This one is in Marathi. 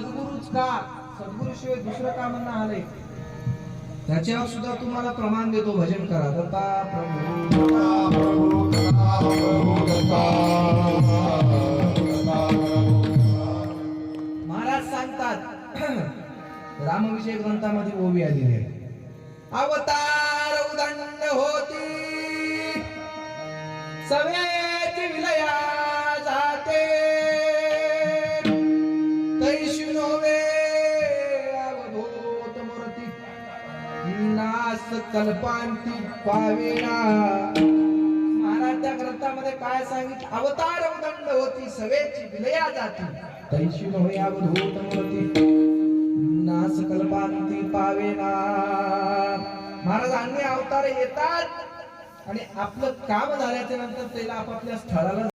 सद्गुरूच का सद्गुरूशिवाय दुसरं काम ना आलंय. त्याच्यावर सुद्धा तुम्हाला प्रमाण देतो भजन करा. दत्ता प्रभू. महाराज सांगतात रामविजय ग्रंथामध्ये ओवी आलेली आहे. अवतार उदंड होती. सवेची विलया नास कल्पांती पावेना. महाराज त्या ग्रंथामध्ये काय सांगितलं? अवतार उदंड होती सवेची विलया जाती. तैशी नोवे अवधूत नास कल्पांती पावेना. महाराज अन्य अवतार येतात आणि आपलं काम झाल्याच्यानंतर त्याला आपापल्या स्थळाला